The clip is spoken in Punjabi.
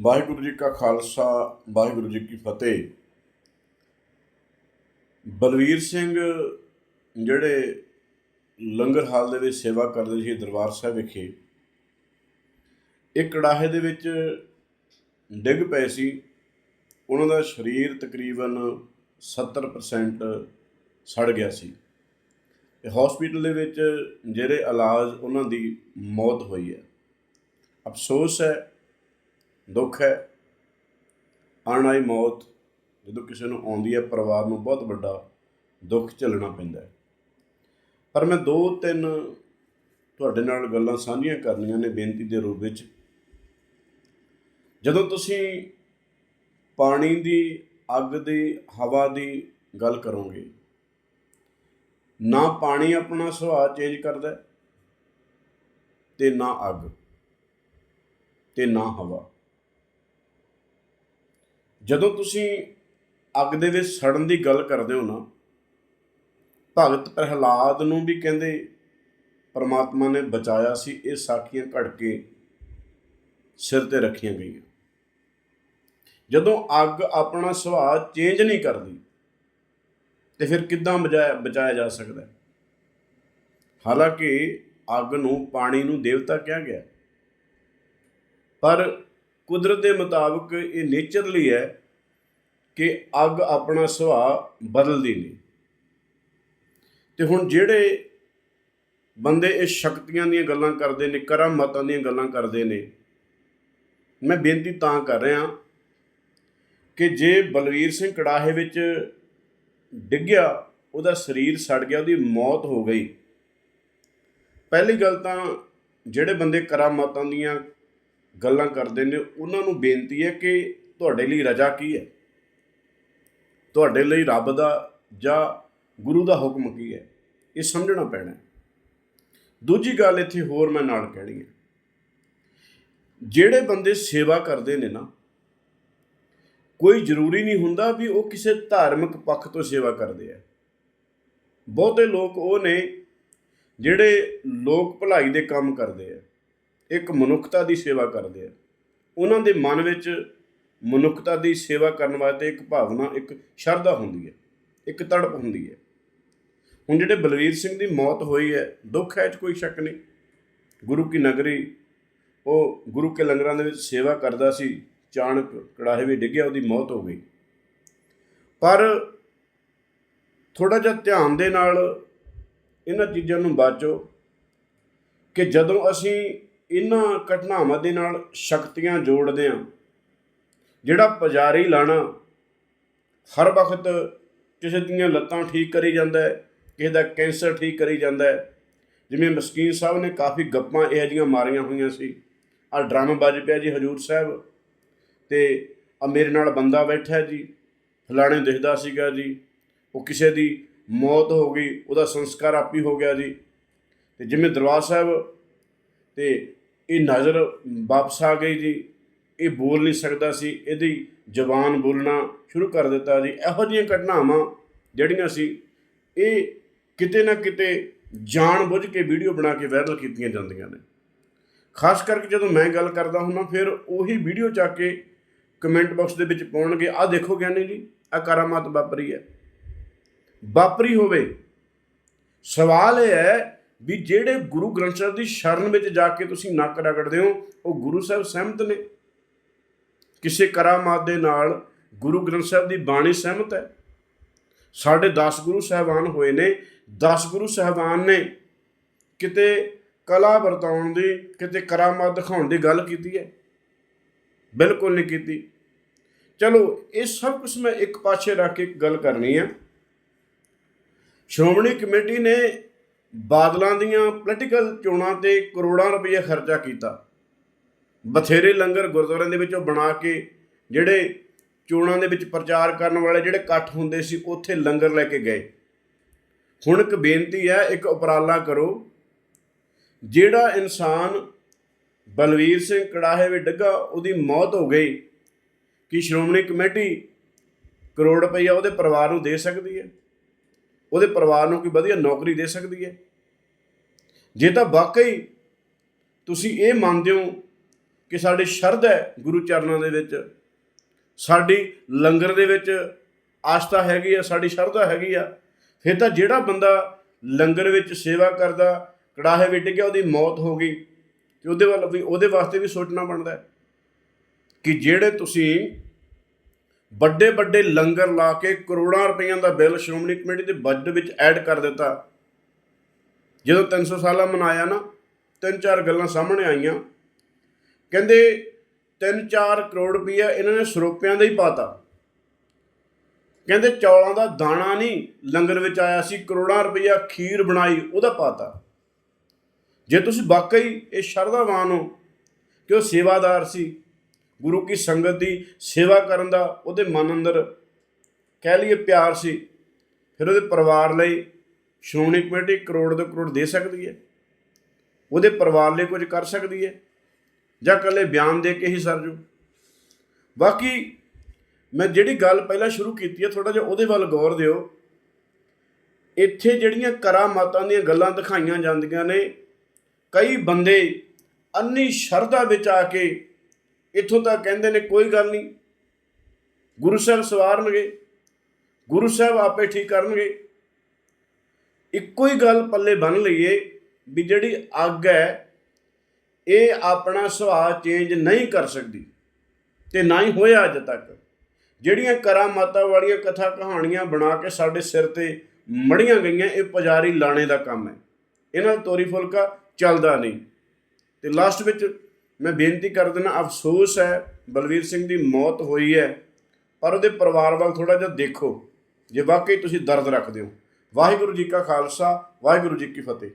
ਵਾਹਿਗੁਰੂ ਜੀ ਕਾ ਖਾਲਸਾ, ਵਾਹਿਗੁਰੂ ਜੀ ਕੀ ਫਤਿਹ। ਬਲਵੀਰ ਸਿੰਘ ਜਿਹੜੇ ਲੰਗਰ ਹਾਲ ਦੇ ਵਿੱਚ ਸੇਵਾ ਕਰਦੇ ਸੀ ਦਰਬਾਰ ਸਾਹਿਬ ਵਿਖੇ, ਇੱਕ ਕੜਾਹੇ ਦੇ ਵਿੱਚ ਡਿੱਗ ਪਏ ਸੀ। ਉਹਨਾਂ ਦਾ ਸਰੀਰ ਤਕਰੀਬਨ 70% ਸੜ ਗਿਆ ਸੀ। ਤੇ ਹਸਪੀਟਲ ਦੇ ਵਿੱਚ ਜਿਹੜੇ ਇਲਾਜ ਉਹਨਾਂ ਦੀ ਮੌਤ ਹੋਈ ਹੈ। ਅਫਸੋਸ ਹੈ ਦੁੱਖ ਹੈ ਆਉਣ ਵਾਲੀ ਮੌਤ ਜਦੋਂ ਕਿਸੇ ਨੂੰ ਆਉਂਦੀ ਹੈ ਪਰਿਵਾਰ ਨੂੰ ਬਹੁਤ ਵੱਡਾ ਦੁੱਖ ਝੱਲਣਾ ਪੈਂਦਾ ਹੈ। ਪਰ ਮੈਂ ਦੋ ਤਿੰਨ ਤੁਹਾਡੇ ਨਾਲ ਗੱਲਾਂ ਸਾਂਝੀਆਂ ਕਰਨੀਆਂ ਨੇ ਬੇਨਤੀ ਦੇ ਰੂਪ ਵਿੱਚ। ਜਦੋਂ ਤੁਸੀਂ ਪਾਣੀ ਦੀ ਅੱਗ ਦੀ ਹਵਾ ਦੀ ਗੱਲ ਕਰੋਗੇ ਨਾ ਪਾਣੀ ਆਪਣਾ ਸੁਭਾਅ ਚੇਂਜ ਕਰਦਾ ਹੈ, ਤੇ ਨਾ ਅੱਗ ਤੇ ਨਾ ਹਵਾ। ਜਦੋਂ ਤੁਸੀਂ ਅੱਗ ਦੇ ਵਿੱਚ ਸੜਨ ਦੀ ਗੱਲ ਕਰਦੇ ਹੋ ਨਾ, ਭਗਤ ਪ੍ਰਹਿਲਾਦ ਨੂੰ ਵੀ ਕਹਿੰਦੇ ਪਰਮਾਤਮਾ ਨੇ ਬਚਾਇਆ ਸੀ, ਇਹ ਸਾਖੀਆਂ ਘੜ ਕੇ ਸਿਰ ਤੇ ਰੱਖੀਆਂ ਗਈਆਂ। ਜਦੋਂ ਅੱਗ ਆਪਣਾ ਸੁਭਾਅ ਚੇਂਜ ਨਹੀਂ ਕਰਦੀ, ਤੇ ਫਿਰ ਕਿੱਦਾਂ ਬਚਾਇਆ ਬਚਾਇਆ ਜਾ ਸਕਦਾ ਹਾਲਾਂਕਿ ਅੱਗ ਨੂੰ ਪਾਣੀ ਨੂੰ ਦੇਵਤਾ ਕਿਹਾ ਗਿਆ ਪਰ ਕੁਦਰਤ ਦੇ ਮੁਤਾਬਕ ਇਹ ਨੇਚਰਲੀ ਹੈ ਕਿ ਅੱਗ ਆਪਣਾ ਸੁਭਾਅ ਬਦਲਦੀ ਨਹੀਂ। ਤੇ ਹੁਣ ਜਿਹੜੇ ਬੰਦੇ ਇਹ ਸ਼ਕਤੀਆਂ ਦੀਆਂ ਗੱਲਾਂ ਕਰਦੇ ਨੇ, ਕਰਾਮਾਤਾਂ ਦੀਆਂ ਗੱਲਾਂ ਕਰਦੇ ਨੇ, ਮੈਂ ਬੇਨਤੀ ਤਾਂ ਕਰ ਰਿਹਾ ਕਿ ਜੇ ਬਲਵੀਰ ਸਿੰਘ ਕੜਾਹੇ ਵਿੱਚ ਡਿੱਗਿਆ, ਉਹਦਾ ਸਰੀਰ ਸੜ ਗਿਆ, ਉਹਦੀ ਮੌਤ ਹੋ ਗਈ। ਪਹਿਲੀ ਗੱਲ ਤਾਂ ਜਿਹੜੇ ਬੰਦੇ ਕਰਾਮਾਤਾਂ ਦੀਆਂ ਗੱਲਾਂ ਕਰਦੇ ਨੇ, ਉਹਨਾਂ ਨੂੰ ਬੇਨਤੀ ਹੈ ਕਿ ਤੁਹਾਡੇ ਲਈ ਰਜਾ ਕੀ ਹੈ? ਤੁਹਾਡੇ ਲਈ ਰੱਬ ਦਾ ਜਾਂ ਗੁਰੂ ਦਾ ਹੁਕਮ ਕੀ ਹੈ? ਇਹ ਸਮਝਣਾ ਪੈਣਾ ਦੂਜੀ ਗੱਲ ਇੱਥੇ ਹੋਰ ਮੈਂ ਨਾਲ ਕਹਿਣੀ ਹੈ। ਜਿਹੜੇ ਬੰਦੇ ਸੇਵਾ ਕਰਦੇ ਨੇ ਨਾ, ਕੋਈ ਜ਼ਰੂਰੀ ਨਹੀਂ ਹੁੰਦਾ ਵੀ ਉਹ ਕਿਸੇ ਧਾਰਮਿਕ ਪੱਖ ਤੋਂ ਸੇਵਾ ਕਰਦੇ ਆ। ਬਹੁਤੇ ਲੋਕ ਉਹ ਨੇ ਜਿਹੜੇ ਲੋਕ ਭਲਾਈ ਦੇ ਕੰਮ ਕਰਦੇ ਆ, ਇੱਕ ਮਨੁੱਖਤਾ ਦੀ ਸੇਵਾ ਕਰਦੇ ਆ। ਉਹਨਾਂ ਦੇ ਮਨ ਵਿੱਚ ਮਨੁੱਖਤਾ ਦੀ ਸੇਵਾ ਕਰਨ ਵਾਸਤੇ ਇੱਕ ਭਾਵਨਾ, ਇੱਕ ਸ਼ਰਧਾ ਹੁੰਦੀ ਹੈ, ਇੱਕ ਤੜਪ ਹੁੰਦੀ ਹੈ। ਹੁਣ ਜਿਹੜੇ ਬਲਵੀਰ ਸਿੰਘ ਦੀ ਮੌਤ ਹੋਈ ਹੈ, ਦੁੱਖ ਹੈ 'ਚ ਕੋਈ ਸ਼ੱਕ ਨਹੀਂ। ਗੁਰੂ ਕੀ ਨਗਰੀ, ਉਹ ਗੁਰੂ ਕੇ ਲੰਗਰਾਂ ਦੇ ਵਿੱਚ ਸੇਵਾ ਕਰਦਾ ਸੀ, ਚਾਣਕ ਕੜਾਹੇ ਵੀ ਡਿੱਗਿਆ, ਉਹਦੀ ਮੌਤ ਹੋ ਗਈ। ਪਰ ਥੋੜਾ ਜਿਹਾ ਧਿਆਨ ਦੇ ਨਾਲ ਇਹਨਾਂ ਚੀਜ਼ਾਂ ਨੂੰ ਬਾਚੋ ਕਿ ਜਦੋਂ ਅਸੀਂ ਇਹਨਾਂ ਘਟਨਾਵਾਂ ਦੇ ਨਾਲ ਸ਼ਕਤੀਆਂ ਜੋੜਦੇ ਹਾਂ ਜਿਹੜਾ ਪੁਜਾਰੀ ਲਾਣਾ, ਹਰ ਵਕਤ ਕਿਸੇ ਦੀਆਂ ਲੱਤਾਂ ਠੀਕ ਕਰੀ ਜਾਂਦਾ ਹੈ, ਕਿਸੇ ਦਾ ਕੈਂਸਰ ਠੀਕ ਕਰੀ ਜਾਂਦਾ ਹੈ। ਜਿਵੇਂ ਮਸਕੀਨ ਸਾਹਿਬ ਨੇ ਕਾਫੀ ਗੱਪਾਂ ਇਹੋ ਜਿਹੀਆਂ ਮਾਰੀਆਂ ਹੋਈਆਂ ਸੀ। ਆ ਡਰਮ ਵੱਜ ਪਿਆ ਜੀ ਹਜੂਰ ਸਾਹਿਬ। ਤੇ ਆ ਮੇਰੇ ਨਾਲ ਬੰਦਾ ਬੈਠਾ ਜੀ, ਫਲਾਣੇ ਦਿਖਦਾ ਸੀਗਾ ਜੀ। ਉਹ ਕਿਸੇ ਦੀ ਮੌਤ ਹੋ ਗਈ, ਉਹਦਾ ਸੰਸਕਾਰ ਆਪੀ ਹੋ ਗਿਆ ਜੀ। ਤੇ ਜਿਵੇਂ ਦਰਬਾਰ ਸਾਹਿਬ, ਤੇ ਇਹ ਨਜ਼ਰ ਵਾਪਸ ਆ ਗਈ ਜੀ। ਇਹ ਬੋਲ ਨਹੀਂ ਸਕਦਾ ਸੀ, ਇਹਦੀ ਜ਼ਬਾਨ ਬੋਲਣਾ ਸ਼ੁਰੂ ਕਰ ਦਿੱਤਾ ਸੀ ਇਹੋ ਜਿਹੀਆਂ ਘਟਨਾਵਾਂ ਜਿਹੜੀਆਂ ਸੀ, ਇਹ ਕਿਤੇ ਨਾ ਕਿਤੇ ਜਾਣ ਬੁੱਝ ਕੇ ਵੀਡੀਓ ਬਣਾ ਕੇ ਵਾਇਰਲ ਕੀਤੀਆਂ ਜਾਂਦੀਆਂ ਨੇ। ਖਾਸ ਕਰਕੇ ਜਦੋਂ ਮੈਂ ਗੱਲ ਕਰਦਾ ਹੁੰਦਾ, ਫਿਰ ਉਹੀ ਵੀਡੀਓ ਚੱਕ ਕੇ ਕਮੈਂਟ ਬਾਕਸ ਦੇ ਵਿੱਚ ਪਾਉਣਗੇ, ਆਹ ਦੇਖੋ ਗਿਆਨੀ ਜੀ ਆ ਕਰਾਮਾਤ ਵਾਪਰੀ ਹੈ। ਵਾਪਰੀ ਹੋਵੇ, ਸਵਾਲ ਇਹ ਹੈ ਵੀ ਜਿਹੜੇ ਗੁਰੂ ਗ੍ਰੰਥ ਸਾਹਿਬ ਦੀ ਸ਼ਰਨ ਵਿੱਚ ਜਾ ਕੇ ਤੁਸੀਂ ਨੱਕ ਰਗੜਦੇ ਹੋ, ਉਹ ਗੁਰੂ ਸਾਹਿਬ ਸਹਿਮਤ ਨੇ? ਕਿਸੇ ਕਰਾਮਾਤ ਦੇ ਨਾਲ ਗੁਰੂ ਗ੍ਰੰਥ ਸਾਹਿਬ ਦੀ ਬਾਣੀ ਸਹਿਮਤ ਹੈ? ਸਾਡੇ 10 ਗੁਰੂ ਸਾਹਿਬਾਨ ਹੋਏ ਨੇ 10 ਗੁਰੂ ਸਾਹਿਬਾਨ ਨੇ ਕਿਤੇ ਕਲਾ ਵਰਤਾਉਣ ਦੀ, ਕਿਤੇ ਕਰਾਮਾਤ ਦਿਖਾਉਣ ਦੀ ਗੱਲ ਕੀਤੀ ਹੈ? ਬਿਲਕੁਲ ਨਹੀਂ ਕੀਤੀ। ਚਲੋ, ਇਹ ਸਭ ਕੁਝ ਮੈਂ ਇੱਕ ਪਾਸੇ ਰੱਖ ਕੇ ਗੱਲ ਕਰਨੀ ਆ। ਸ਼੍ਰੋਮਣੀ ਕਮੇਟੀ ਨੇ ਬਾਦਲਾਂ ਦੀਆਂ ਪੋਲੀਟੀਕਲ ਚੋਣਾਂ ਤੇ ਕਰੋੜਾਂ ਰੁਪਏ ਖਰਚਾ ਕੀਤਾ। ਬਥੇਰੇ ਲੰਗਰ ਗੁਰਦੁਆਰਿਆਂ ਦੇ ਵਿੱਚੋਂ ਬਣਾ ਕੇ ਜਿਹੜੇ ਚੋਣਾਂ ਦੇ ਵਿੱਚ ਪ੍ਰਚਾਰ ਕਰਨ ਵਾਲੇ ਜਿਹੜੇ ਇਕੱਠ ਹੁੰਦੇ ਸੀ, ਉੱਥੇ ਲੰਗਰ ਲੈ ਕੇ ਗਏ। ਹੁਣ ਇੱਕ ਬੇਨਤੀ ਹੈ, ਇੱਕ ਉਪਰਾਲਾ ਕਰੋ। ਜਿਹੜਾ ਇਨਸਾਨ ਬਲਵੀਰ ਸਿੰਘ ਕੜਾਹੇ ਵਿੱਚ ਡੱਗਾ, ਉਹਦੀ ਮੌਤ ਹੋ ਗਈ, ਕਿ ਸ਼੍ਰੋਮਣੀ ਕਮੇਟੀ ਕਰੋੜ ਰੁਪਈਆ ਉਹਦੇ ਪਰਿਵਾਰ ਨੂੰ ਦੇ ਸਕਦੀ ਹੈ? ਉਹਦੇ ਪਰਿਵਾਰ ਨੂੰ ਕੋਈ ਵਧੀਆ ਨੌਕਰੀ ਦੇ ਸਕਦੀ ਹੈ? ਜੇ ਤਾਂ ਵਾਕਈ ਤੁਸੀਂ ਇਹ ਮੰਨਦੇ ਹੋ ਕਿ ਸਾਡੀ ਸ਼ਰਧਾ ਹੈ ਗੁਰੂ ਚਰਨਾਂ ਦੇ ਵਿੱਚ। ਸਾਡੀ ਲੰਗਰ ਦੇ ਵਿੱਚ ਆਸਥਾ ਹੈਗੀ ਆ, ਸਾਡੀ ਸ਼ਰਧਾ ਹੈਗੀ ਆ। ਫਿਰ ਤਾਂ ਜਿਹੜਾ ਬੰਦਾ ਲੰਗਰ ਵਿੱਚ ਸੇਵਾ ਕਰਦਾ, ਕੜਾਹੇ ਵਿੱਚ ਗਿਆ ਉਹਦੀ ਮੌਤ ਹੋ ਗਈ, ਤੇ ਉਹਦੇ ਵੱਲ ਵੀ, ਉਹਦੇ ਵਾਸਤੇ ਵੀ ਸੋਚਣਾ ਬਣਦਾ ਕਿ ਜਿਹੜੇ ਤੁਸੀਂ ਵੱਡੇ ਵੱਡੇ ਲੰਗਰ ਲਾ ਕੇ ਕਰੋੜਾਂ ਰੁਪਈਆਂ ਦਾ ਬਿੱਲ ਸ਼੍ਰੋਮਣੀ ਕਮੇਟੀ ਦੇ ਬਜਟ ਵਿੱਚ ਐਡ ਕਰ ਦਿੱਤਾ। ਜਦੋਂ 300 ਸਾਲਾ ਮਨਾਇਆ ਨਾ, ਤਿੰਨ ਚਾਰ ਗੱਲਾਂ ਸਾਹਮਣੇ ਆਈਆਂ ਕਹਿੰਦੇ 3-4 ਕਰੋੜ ਰੁਪਈਆ ਇਹਨਾਂ ਨੇ ਸਰੋਪਿਆਂ ਦਾ ਹੀ ਪਾਤਾ। ਕਹਿੰਦੇ ਚੌਲਾਂ ਦਾ ਦਾਣਾ ਨਹੀਂ, ਲੰਗਰ ਵਿੱਚ ਆਇਆ ਸੀ, ਕਰੋੜਾਂ ਰੁਪਈਆ ਖੀਰ ਬਣਾਈ, ਉਹਦਾ ਪਾਤਾ। ਜੇ ਤੁਸੀਂ ਵਾਕਈ ਇਹ ਸ਼ਰਧਾਵਾਨ ਹੋ ਕਿ ਉਹ ਸੇਵਾਦਾਰ ਸੀ, ਗੁਰੂ ਕੀ ਸੰਗਤ ਦੀ ਸੇਵਾ ਕਰਨ ਦਾ ਉਹਦੇ ਮਨ ਅੰਦਰ ਕਹਿ ਲਈਏ ਪਿਆਰ ਸੀ, ਫਿਰ ਉਹਦੇ ਪਰਿਵਾਰ ਲਈ ਸ਼੍ਰੋਮਣੀ ਕਮੇਟੀ ਕਰੋੜ ਦੇ ਕਰੋੜ ਦੇ ਸਕਦੀ ਹੈ। ਉਹਦੇ ਪਰਿਵਾਰ ਲਈ ਕੁਝ ਕਰ ਸਕਦੀ ਹੈ। ਜਾਂ ਇਕੱਲੇ ਬਿਆਨ ਦੇ ਕੇ ਹੀ ਸਰ ਜੂ। ਬਾਕੀ ਮੈਂ ਜਿਹੜੀ ਗੱਲ ਪਹਿਲਾਂ ਸ਼ੁਰੂ ਕੀਤੀ ਹੈ ਥੋੜਾ ਜਿਹਾ ਉਹਦੇ ਵੱਲ ਗੌਰ ਦਿਓ। ਇੱਥੇ ਜਿਹੜੀਆਂ ਕਰਾਮਾਤਾਂ ਦੀਆਂ ਗੱਲਾਂ ਦਿਖਾਈਆਂ ਜਾਂਦੀਆਂ ਨੇ, ਕਈ ਬੰਦੇ ਅੰਨੀ ਸ਼ਰਧਾ ਵਿੱਚ ਆ ਕੇ ਇੱਥੋਂ ਤੱਕ ਕਹਿੰਦੇ ਨੇ, ਕੋਈ ਗੱਲ ਨਹੀਂ, ਗੁਰੂ ਸਾਹਿਬ ਸਵਾਰਨਗੇ, ਗੁਰੂ ਸਾਹਿਬ ਆਪੇ ਠੀਕ ਕਰਨਗੇ। ਇੱਕੋ ਹੀ ਗੱਲ ਪੱਲੇ ਬੰਨ ਲਈਏ ਵੀ ਜਿਹੜੀ ਅੱਗ ਹੈ ਇਹ ਆਪਣਾ ਸੁਭਾਅ ਚੇਂਜ ਨਹੀਂ ਕਰ ਸਕਦੀ ਤੇ ਨਾ ਹੀ ਹੋਇਆ ਅਜੇ ਤੱਕ। ਜਿਹੜੀਆਂ ਕਰਾਮਾਤਾਂ ਵਾਲੀਆਂ ਕਥਾ ਕਹਾਣੀਆਂ ਬਣਾ ਕੇ ਸਾਡੇ ਸਿਰ ਤੇ ਮੜੀਆਂ ਗਈਆਂ, ਇਹ ਪੁਜਾਰੀ ਲਾਣੇ ਦਾ ਕੰਮ ਹੈ। ਇਹਨਾਂ ਤੋਰੀ ਫੁਲਕਾ ਚੱਲਦਾ ਨਹੀਂ। ਤੇ ਲਾਸਟ ਵਿੱਚ ਮੈਂ ਬੇਨਤੀ ਕਰ ਦਿੰਦਾ, ਅਫਸੋਸ ਹੈ, ਬਲਵੀਰ ਸਿੰਘ ਦੀ ਮੌਤ ਹੋਈ ਹੈ, ਪਰ ਉਹਦੇ ਪਰਿਵਾਰ ਵੱਲ ਥੋੜਾ ਜਿਹਾ ਦੇਖੋ, ਜੇ ਵਾਕਈ ਤੁਸੀਂ ਦਰਦ ਰੱਖਦੇ ਹੋ। ਵਾਹਿਗੁਰੂ ਜੀ ਕਾ ਖਾਲਸਾ, ਵਾਹਿਗੁਰੂ ਜੀ ਕੀ ਫਤਿਹ।